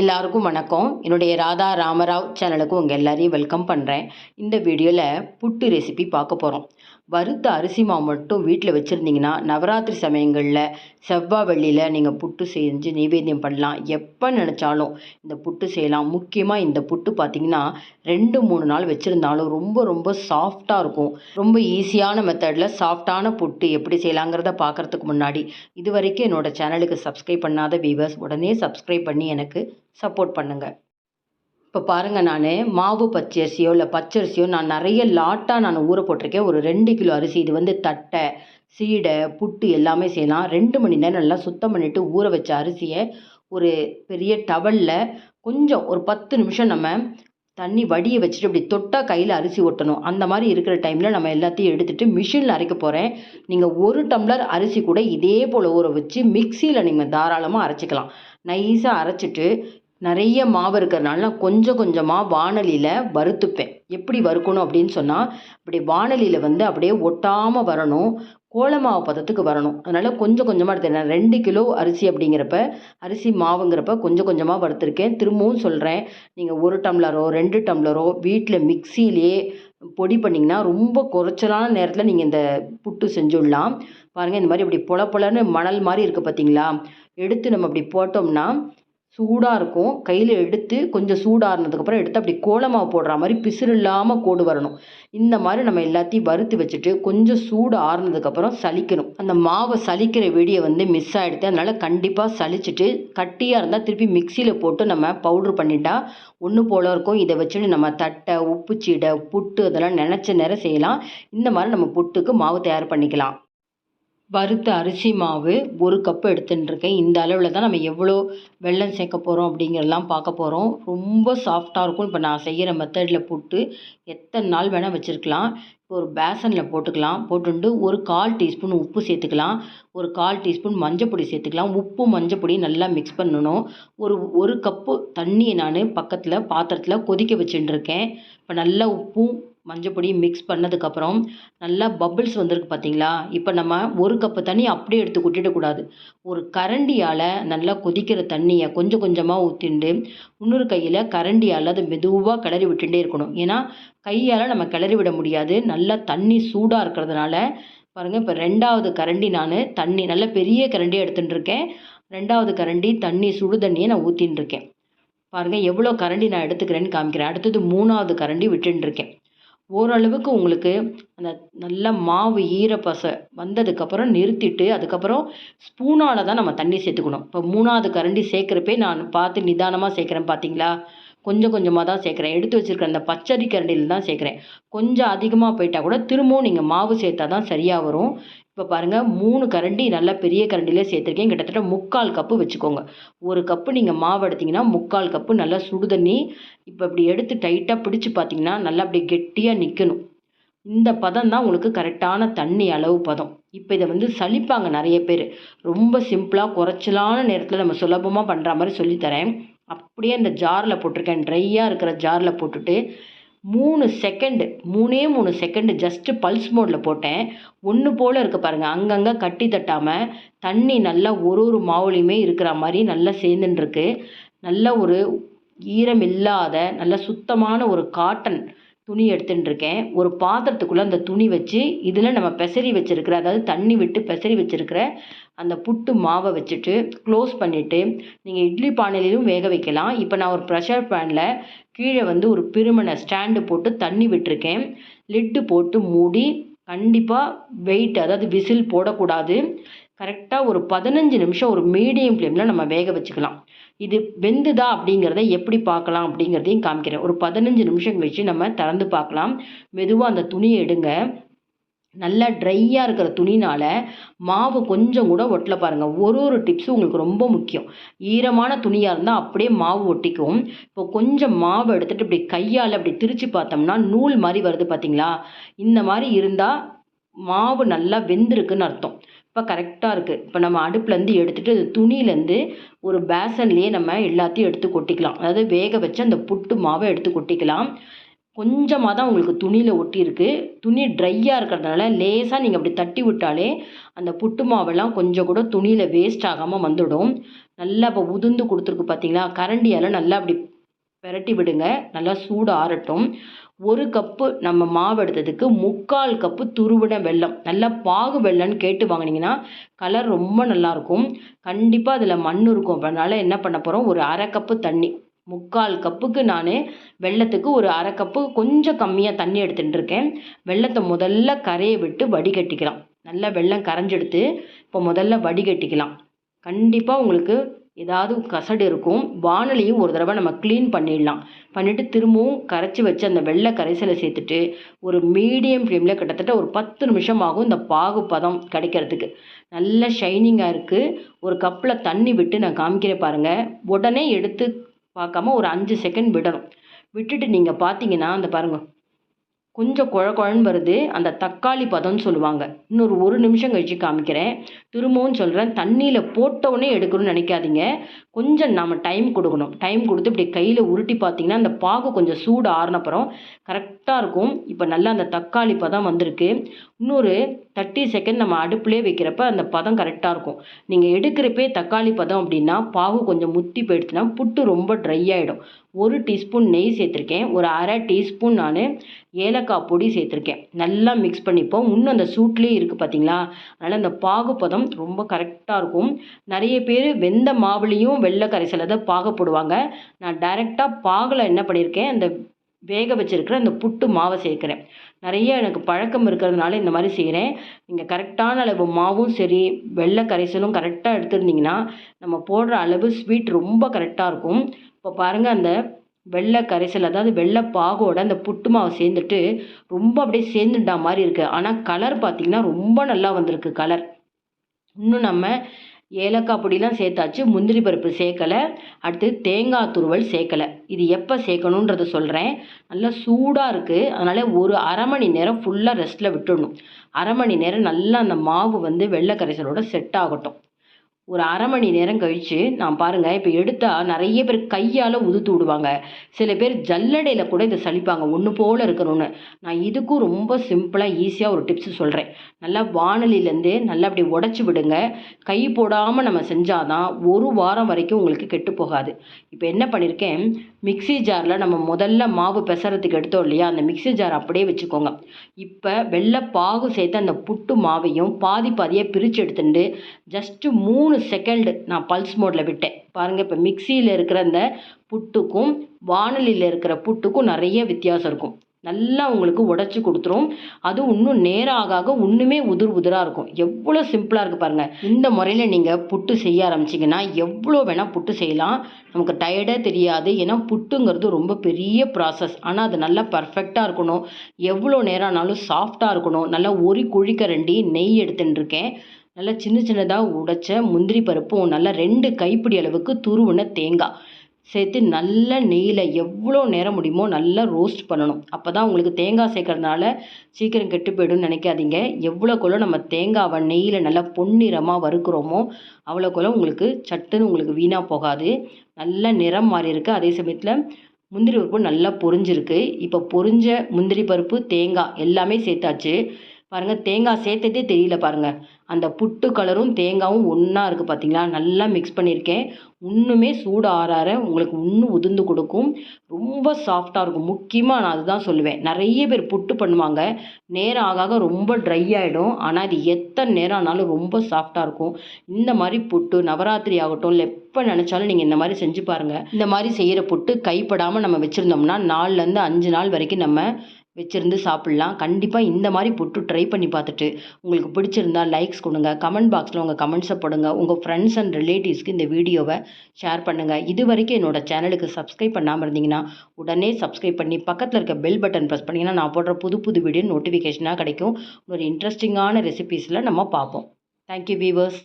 எல்லாருக்கும் வணக்கம். என்னுடைய ராதா ராமராவ் சேனலுக்கு உங்கள் எல்லாரையும் வெல்கம் பண்ணுறேன் இந்த வீடியோவில் புட்டு ரெசிபி பார்க்க போகிறோம் வறுத்த அரிசி மாவு மட்டும் வீட்டில் வச்சுருந்தீங்கன்னா நவராத்திரி சமயங்களில் செவ்வாய் வெள்ளியில் நீங்கள் புட்டு செஞ்சு நைவேத்தியம் பண்ணலாம். எப்போ நினச்சாலும் இந்த புட்டு செய்யலாம். முக்கியமாக இந்த புட்டு பார்த்திங்கன்னா ரெண்டு மூணு நாள் வச்சுருந்தாலும் ரொம்ப ரொம்ப சாஃப்டாக இருக்கும். ரொம்ப ஈஸியான மெத்தடில் சாஃப்டான புட்டு எப்படி செய்யலாங்கிறத பார்க்குறதுக்கு முன்னாடி இது வரைக்கும் என்னோடய சேனலுக்கு சப்ஸ்கிரைப் பண்ணாத வீவர்ஸ் உடனே சப்ஸ்கிரைப் பண்ணி எனக்கு சப்போர்ட் பண்ணுங்கள் இப்போ பாருங்கள் நான் மாவு பச்சரிசியோ இல்லை பச்சரிசியோ நான் நிறைய லாட்டாக நான் ஊற போட்டிருக்கேன். ஒரு ரெண்டு கிலோ அரிசி இது வந்து தட்டை சீடை புட்டு எல்லாமே செய்யலாம். ரெண்டு மணி நேரம் நல்லா சுத்தம் பண்ணிவிட்டு ஊற வச்ச அரிசியை ஒரு பெரிய டவலில் கொஞ்சம் ஒரு பத்து நிமிஷம் நம்ம தண்ணி வடியை வச்சுட்டு இப்படி தொட்டால் கையில் அரிசி ஒட்டணும். அந்த மாதிரி இருக்கிற டைமில் நம்ம எல்லாத்தையும் எடுத்துகிட்டு மிஷினில் அரைக்க போகிறேன் நீங்கள் ஒரு டம்ளர் அரிசி கூட இதே போல் ஊற வச்சு மிக்சியில் நீங்கள் தாராளமாக அரைச்சிக்கலாம். நைஸாக அரைச்சிட்டு நிறைய மாவு இருக்கிறனால நான் கொஞ்சம் கொஞ்சமாக வானலியில் வறுத்துப்பேன். எப்படி வறுக்கணும் அப்படின்னு சொன்னால் இப்படி வானலியில் வந்து அப்படியே ஒட்டாமல் வரணும். கோலமாவு பதத்துக்கு வரணும். அதனால் கொஞ்சம் கொஞ்சமாக எடுத்துக்கிறேன் ரெண்டு கிலோ அரிசி அப்படிங்கிறப்ப அரிசி மாவுங்கிறப்ப கொஞ்சம் கொஞ்சமாக வறுத்துருக்கேன். திரும்பவும் சொல்கிறேன் நீங்கள் ஒரு டம்ளரோ ரெண்டு டம்ளரோ வீட்டில் மிக்சியிலே பொடி பண்ணிங்கன்னா ரொம்ப குறைச்சலான நேரத்தில் நீங்கள் இந்த புட்டு செஞ்சுடலாம். பாருங்கள் இந்த மாதிரி இப்படி பொல பொலன்னு மணல் மாதிரி இருக்குது பார்த்தீங்களா எடுத்து நம்ம அப்படி போட்டோம்னா சூடாக இருக்கும். கையில் எடுத்து கொஞ்சம் சூடாறினதுக்கப்புறம் எடுத்து அப்படி கோலமாவு போடுற மாதிரி பிசுறு இல்லாமல் கோடு வரணும். இந்த மாதிரி நம்ம எல்லாத்தையும் வறுத்து வச்சுட்டு கொஞ்சம் சூடு ஆறுனதுக்கப்புறம் சலிக்கணும் அந்த மாவை சலிக்கிற வெடியை வந்து மிஸ் ஆகிடுது அதனால் கண்டிப்பாக சலிச்சுட்டு கட்டியாக இருந்தால் திருப்பி மிக்சியில் போட்டு நம்ம பவுட்ரு பண்ணிட்டா ஒன்று போல இருக்கும். இதை வச்சுட்டு நம்ம தட்டை உப்பு சீடை புட்டு அதெல்லாம் நினச்ச நேரம் செய்யலாம். இந்த மாதிரி நம்ம புட்டுக்கு மாவு தயார் பண்ணிக்கலாம். வறுத்த அரிசி மாவு ஒரு கப்பு எடுத்துட்டுருக்கேன் இந்த அளவில் தான் நம்ம எவ்வளோ வெல்லம் சேர்க்க போகிறோம் அப்படிங்கிறதெல்லாம் பார்க்க போகிறோம் ரொம்ப சாஃப்டாக இருக்கும். இப்போ நான் செய்கிற மெத்தடில் போட்டு எத்தனை நாள் வேணால் வச்சுருக்கலாம். இப்போ ஒரு பேசனில் போட்டுக்கலாம். போட்டுட்டு ஒரு கால் டீஸ்பூன் உப்பு சேர்த்துக்கலாம். ஒரு கால் டீஸ்பூன் மஞ்சப்பொடி சேர்த்துக்கலாம். உப்பு மஞ்சப்பொடி நல்லா மிக்ஸ் பண்ணணும். ஒரு ஒரு கப்பு தண்ணியை நான் பக்கத்தில் பாத்திரத்தில் கொதிக்க வச்சுட்டுருக்கேன் இப்போ நல்லா உப்பும் மஞ்சப்பொடி மிக்ஸ் பண்ணதுக்கப்புறம் நல்லா பபிள்ஸ் வந்திருக்கு பார்த்தீங்களா இப்போ நம்ம ஒரு கப்பு தண்ணி அப்படியே எடுத்து கொட்டிடக்கூடாது ஒரு கரண்டியால் நல்லா கொதிக்கிற தண்ணியை கொஞ்சம் கொஞ்சமாக ஊற்றிண்டு இன்னொரு கையில் கரண்டியால் அது மெதுவாக கிளறி விட்டுட்டே இருக்கணும். ஏன்னா கையால் நம்ம கிளறி விட முடியாது. நல்லா தண்ணி சூடாக இருக்கிறதுனால பாருங்கள் இப்போ ரெண்டாவது கரண்டி நான் தண்ணி நல்ல பெரிய கரண்டியாக எடுத்துகிட்டு இருக்கேன் ரெண்டாவது கரண்டி தண்ணி சுடு தண்ணியை நான் ஊற்றின்னு இருக்கேன் பாருங்கள் எவ்வளோ கரண்டி நான் எடுத்துக்கிறேன்னு காமிக்கிறேன். அடுத்தது மூணாவது கரண்டி விட்டுன்னு இருக்கேன் ஓரளவுக்கு உங்களுக்கு அந்த நல்ல மாவு ஈரப்பசை வந்ததுக்கப்புறம் நிறுத்திட்டு அதுக்கப்புறம் ஸ்பூனால் தான் நம்ம தண்ணி சேர்த்துக்கணும். இப்போ மூணாவது கரண்டி சேர்க்குறப்பே நான் பார்த்து நிதானமாக சேர்க்குறேன் பார்த்தீங்களா? கொஞ்சம் கொஞ்சமாக தான் சேர்க்குறேன். எடுத்து வச்சுருக்க அந்த பச்சரி கரண்டியில் தான் சேர்க்குறேன். கொஞ்சம் அதிகமாக போயிட்டால் கூட திரும்பவும் நீங்கள் மாவு சேர்த்தா தான் சரியாக வரும். இப்போ பாருங்கள் மூணு கரண்டி நல்லா பெரிய கரண்டிலே சேர்த்துருக்கேன். கிட்டத்தட்ட முக்கால் கப்பு வச்சுக்கோங்க. ஒரு கப்பு நீங்கள் மாவு எடுத்திங்கன்னா முக்கால் கப்பு நல்லா சுடு தண்ணி இப்போ இப்படி எடுத்து டைட்டாக பிடிச்சி பார்த்தீங்கன்னா நல்லா அப்படி கெட்டியாக நிற்கணும் இந்த பதம் தான் உங்களுக்கு கரெக்டான தண்ணி அளவு பதம். இப்போ இதை வந்து சலிப்பாங்க நிறைய பேர். ரொம்ப சிம்பிளாக குறைச்சலான நேரத்தில் நம்ம சுலபமாக பண்ணுற மாதிரி சொல்லித்தரேன். அப்படியே அந்த ஜாரில் போட்டிருக்கேன். ட்ரையாக இருக்கிற ஜாரில் போட்டுட்டு மூணு செகண்டு மூணே மூணு செகண்டு ஜஸ்ட்டு பல்ஸ் மோடில் போட்டேன். ஒன்று போல் இருக்க பாருங்கள் அங்கங்கே கட்டி தட்டாமல் தண்ணி நல்லா ஒரு ஒரு மாவுலேயுமே இருக்கிற மாதிரி நல்லா சேர்ந்துட்டுருக்கு நல்ல ஒரு ஈரம் இல்லாத நல்ல சுத்தமான ஒரு காட்டன் துணி எடுத்துட்டுருக்கேன் ஒரு பாத்திரத்துக்குள்ளே அந்த துணி வச்சு இதில் நம்ம பெசரி வச்சுருக்கிற அதாவது தண்ணி விட்டு பெசரி வச்சுருக்கிற அந்த புட்டு மாவை வச்சுட்டு க்ளோஸ் பண்ணிவிட்டு நீங்கள் இட்லி பானையிலும் வேக வைக்கலாம். இப்போ நான் ஒரு ப்ரெஷர் பேனில் கீழே வந்து ஒரு பிரிமனை ஸ்டாண்டு போட்டு தண்ணி விட்டுருக்கேன். லிட்டு போட்டு மூடி கண்டிப்பாக வெயிட் அதாவது விசில் போடக்கூடாது. கரெக்டாக ஒரு பதினஞ்சு நிமிஷம் ஒரு மீடியம் ஃப்ளேமில் நம்ம வேக வச்சுக்கலாம். இது வெந்துதா அப்படிங்கிறத எப்படி பார்க்கலாம் அப்படிங்கிறதையும் காமிக்கிறேன். ஒரு பதினஞ்சு நிமிஷம் கழிச்சு நம்ம திறந்து பார்க்கலாம். மெதுவாக அந்த துணியை எடுங்க. நல்லா ட்ரையாக இருக்கிற துணினால் மாவு கொஞ்சம் கூட ஒட்டல பாருங்கள் ஒரு ஒரு டிப்ஸும் உங்களுக்கு ரொம்ப முக்கியம். ஈரமான துணியாக இருந்தால் அப்படியே மாவு ஒட்டிக்கும். இப்போ கொஞ்சம் மாவு எடுத்துகிட்டு இப்படி கையால் அப்படி திரித்து பார்த்தோம்னா நூல் மாதிரி வருது பார்த்தீங்களா? இந்த மாதிரி இருந்தால் மாவு நல்லா வெந்திருக்குன்னு அர்த்தம். இப்போ கரெக்டாக இருக்குது இப்போ நம்ம அடுப்புலேருந்து எடுத்துகிட்டு துணியிலேருந்து ஒரு பேசன்லேயே நம்ம எல்லாத்தையும் எடுத்து கொட்டிக்கலாம். அதாவது வேக வச்சு அந்த புட்டு மாவை எடுத்து கொட்டிக்கலாம். கொஞ்சமாக தான் உங்களுக்கு துணியில் ஒட்டியிருக்கு. துணி ட்ரையாக இருக்கிறதுனால லேசாக நீங்கள் அப்படி தட்டி விட்டாலே அந்த புட்டு மாவெல்லாம் கொஞ்சம் கூட துணியில் வேஸ்ட் ஆகாமல் வந்துடும். நல்லா இப்போ உதிர்ந்து கொடுத்துருக்கு பார்த்தீங்களா கரண்டியால் நல்லா அப்படி பிரட்டி விடுங்க. நல்லா சூடு ஆறட்டும். ஒரு கப்பு நம்ம மாவு எடுத்ததுக்கு முக்கால் கப்பு துருவின வெல்லம். நல்லா பாகு வெள்ளம்னு கேட்டு வாங்கினீங்கன்னா கலர் ரொம்ப நல்லாயிருக்கும் கண்டிப்பாக அதில் மண் இருக்கும். அதனால் என்ன பண்ண போகிறோம் ஒரு அரை கப்பு தண்ணி. முக்கால் கப்புக்கு நான் வெள்ளத்துக்கு ஒரு அரை கப்பு கொஞ்சம் கம்மியாக தண்ணி எடுத்துகிட்டு இருக்கேன். வெள்ளத்தை முதல்ல கரையை விட்டு வடிகட்டிக்கலாம். நல்லா வெள்ளம் கரைஞ்செடுத்து இப்போ முதல்ல வடிகட்டிக்கலாம். கண்டிப்பாக உங்களுக்கு ஏதாவது கசடு இருக்கும். வானலையும் ஒரு தடவை நம்ம க்ளீன் பண்ணிடலாம். பண்ணிவிட்டு திரும்பவும் கரைச்சி வச்சு அந்த வெள்ளை கரைசலை சேர்த்துட்டு ஒரு மீடியம் ஃப்ளேமில் கிட்டத்தட்ட ஒரு பத்து நிமிஷம் ஆகும் இந்த பாகு பதம் கிடைக்கிறதுக்கு. நல்ல ஷைனிங்காக இருக்குது ஒரு கப்பில் தண்ணி விட்டு நான் காமிக்கிறேன் பாருங்கள் உடனே எடுத்து பார்க்காம ஒரு அஞ்சு செகண்ட் விடணும். விட்டுட்டு நீங்கள் பார்த்தீங்கன்னா அந்த பாருங்கள் கொஞ்சம் குழ குழன்னு வருது. அந்த தக்காளி பதம்னு சொல்லுவாங்க. இன்னொரு ஒரு நிமிஷம் கழித்து காமிக்கிறேன். திரும்பவும் சொல்கிறேன் தண்ணியில் போட்டவுடனே எடுக்கணும்னு நினைக்காதீங்க. கொஞ்சம் நம்ம டைம் கொடுக்கணும். டைம் கொடுத்து இப்படி கையில் உருட்டி பார்த்தீங்கன்னா அந்த பாகு கொஞ்சம் சூடு ஆறினப்புறம் கரெக்டாக இருக்கும். இப்போ நல்லா அந்த தக்காளி பதம் வந்திருக்கு. இன்னொரு தேர்ட்டி செகண்ட் நம்ம அடுப்புலேயே வைக்கிறப்ப அந்த பதம் கரெக்டாக இருக்கும். நீங்கள் எடுக்கிறப்பே தக்காளி பதம் அப்படின்னா பாகு கொஞ்சம் முத்தி போயிடுச்சுன்னா புட்டு ரொம்ப ட்ரை ஆகிடும் ஒரு டீஸ்பூன் நெய் சேர்த்துருக்கேன். ஒரு அரை டீஸ்பூன் நான் ஏலக்காய் பொடி சேர்த்துருக்கேன். நல்லா மிக்ஸ் பண்ணிப்போம். இன்னும் அந்த சூட்லேயே இருக்குது பார்த்தீங்களா அதனால் அந்த பாகு பதம் ரொம்ப கரெக்டாக இருக்கும். நிறைய பேர் வெந்த மாவுலேயும் வெள்ளை கரைசலை தான் பாக போடுவாங்க. நான் டைரெக்டாக பாகில் என்ன பண்ணியிருக்கேன் அந்த வேக வச்சுருக்கிற அந்த புட்டு மாவை சேர்க்குறேன். நிறைய எனக்கு பழக்கம் இருக்கிறதுனால இந்த மாதிரி செய்கிறேன் நீங்கள் கரெக்டான அளவு மாவும் சரி வெள்ளை கரைசலும் கரெக்டாக எடுத்துருந்தீங்கன்னா நம்ம போடுற அளவு ஸ்வீட் ரொம்ப கரெக்டாக இருக்கும். இப்போ பாருங்கள் அந்த வெள்ளை கரைசல் அதாவது வெள்ளை பாகோட அந்த புட்டு மாவு சேர்ந்துட்டு ரொம்ப அப்படியே சேர்ந்துட்டா மாதிரி இருக்குது ஆனால் கலர் பார்த்திங்கன்னா ரொம்ப நல்லா வந்திருக்கு கலர் இன்னும் நம்ம ஏலக்காய் பொடிலாம் சேர்த்தாச்சு முந்திரி பருப்பு சேர்க்கலை அடுத்து தேங்காய் துருவல் சேர்க்கலை. இது எப்போ சேர்க்கணுன்றத சொல்கிறேன். நல்லா சூடாக இருக்குது. அதனால் ஒரு அரை மணி நேரம் ஃபுல்லாக ரெஸ்ட்டில் விட்டுடணும். அரை மணி நேரம் நல்லா அந்த மாவு வந்து வெள்ளை கரைசலோட செட் ஆகட்டும். ஒரு அரை மணி நேரம் கழித்து நான் பாருங்கள் இப்போ எடுத்தால் நிறைய பேர் கையால் உதுத்து விடுவாங்க. சில பேர் ஜல்லடையில் கூட இதை சலிப்பாங்க ஒன்று போல் இருக்கணும்னு. நான் இதுக்கும் ரொம்ப சிம்பிளாக ஈஸியாக ஒரு டிப்ஸ் சொல்கிறேன் நல்லா வானலிலேருந்து நல்லா அப்படி உடச்சி விடுங்க. கை போடாமல் நம்ம செஞ்சாதான் ஒரு வாரம் வரைக்கும் உங்களுக்கு கெட்டு போகாது. இப்போ என்ன பண்ணியிருக்கேன் மிக்சி ஜாரில் நம்ம முதல்ல மாவு பெசறதுக்கு எடுத்தோம் இல்லையா? அந்த மிக்சி ஜார் அப்படியே வச்சுக்கோங்க. இப்போ வெள்ளை பாகு சேர்த்து அந்த புட்டு மாவையும் பாதி பாதியாக பிரித்து எடுத்துட்டு ஜஸ்ட்டு மூணு செகண்டு நான் பல்ஸ் மோடில் விட்டேன். பாருங்கள் இப்போ மிக்சியில் இருக்கிற அந்த புட்டுக்கும் வானலியில் இருக்கிற புட்டுக்கும் நிறைய வித்தியாசம் இருக்கும். நல்லா உங்களுக்கு உடச்சி கொடுத்துரும். அது இன்னும் நேரம் ஆக ஆக இன்னுமே உதிர் உதிராக இருக்கும் எவ்வளோ சிம்பிளாக இருக்குது பாருங்கள் இந்த முறையில் நீங்கள் புட்டு செய்ய ஆரம்பிச்சிங்கன்னா எவ்வளோ வேணால் புட்டு செய்யலாம். நமக்கு டயர்டாக தெரியாது. ஏன்னா புட்டுங்கிறது ரொம்ப பெரிய ப்ராசஸ் ஆனால் அது நல்லா பர்ஃபெக்டாக இருக்கணும். எவ்வளோ நேரம் ஆனாலும் சாஃப்டாக இருக்கணும். நல்லா ஒரு குழிக்கரண்டி நெய் எடுத்துன்னு இருக்கேன். நல்லா சின்ன சின்னதாக உடைச்ச முந்திரி பருப்பும் நல்லா ரெண்டு கைப்பிடி அளவுக்கு துருவின தேங்காய். சேர்த்து நல்ல நெய்யில் எவ்வளோ நேரம் முடியுமோ நல்லா ரோஸ்ட் பண்ணணும். அப்போ தான் உங்களுக்கு தேங்காய் சேர்க்கறதுனால சீக்கிரம் கெட்டு போய்டும்னு நினைக்காதீங்க. எவ்வளோக்குள்ள நம்ம தேங்காவை நெய்யில் நல்லா பொன்னிறமாக வறுக்கிறோமோ அவ்வளோக்குள்ள உங்களுக்கு சட்டுன்னு உங்களுக்கு வீணாக போகாது. நல்ல நிறம் மாறி இருக்குது அதே சமயத்தில் முந்திரி பருப்பு நல்லா பொரிஞ்சிருக்கு. இப்போ பொரிஞ்ச முந்திரி பருப்பு தேங்காய் எல்லாமே சேர்த்தாச்சு. பாருங்கள் தேங்காய் சேர்த்ததே தெரியல பாருங்கள் அந்த புட்டு கலரும் தேங்காயும் ஒன்றா இருக்குது பார்த்தீங்களா நல்லா மிக்ஸ் பண்ணியிருக்கேன் இன்னுமே சூடு ஆறார உங்களுக்கு இன்னும் உதிர்ந்து கொடுக்கும். ரொம்ப சாஃப்டாக இருக்கும். முக்கியமாக நான் அதுதான் சொல்லுவேன். நிறைய பேர் புட்டு பண்ணுவாங்க. நேரம் ஆக ஆக ரொம்ப ட்ரை ஆகிடும் ஆனால் இது எத்தனை நேரம் ஆனாலும் ரொம்ப சாஃப்டாக இருக்கும். இந்த மாதிரி புட்டு நவராத்திரி ஆகட்டும் இல்லை எப்போ நினச்சாலும் நீங்கள் இந்த மாதிரி செஞ்சு பாருங்கள் இந்த மாதிரி செய்கிற புட்டு கைப்படாமல் நம்ம வச்சுருந்தோம்னா நாலுலேருந்து அஞ்சு நாள் வரைக்கும் நம்ம வச்சுருந்து சாப்பிட்லாம். கண்டிப்பாக இந்த மாதிரி புட்டு ட்ரை பண்ணி பார்த்துட்டு உங்களுக்கு பிடிச்சிருந்தா லைக்ஸ் கொடுங்க. கமெண்ட் பாக்ஸில் உங்கள் கமெண்ட்ஸை போடுங்க. உங்கள் ஃப்ரெண்ட்ஸ் அண்ட் ரிலேட்டிவ்ஸ்க்கு இந்த வீடியோவை ஷேர் பண்ணுங்கள் இது வரைக்கும் என்னோடய சேனலுக்கு சப்ஸ்கிரைப் பண்ணாமல் இருந்தீங்கன்னா உடனே சப்ஸ்கிரைப் பண்ணி பக்கத்தில் இருக்க பெல் பட்டன் ப்ரெஸ் பண்ணிங்கன்னா நான் போடுற புது புது வீடியோ நோட்டிஃபிகேஷனாக கிடைக்கும். ஒரு இன்ட்ரெஸ்டிங்கான ரெசிபீஸில் நம்ம பார்ப்போம். Thank you viewers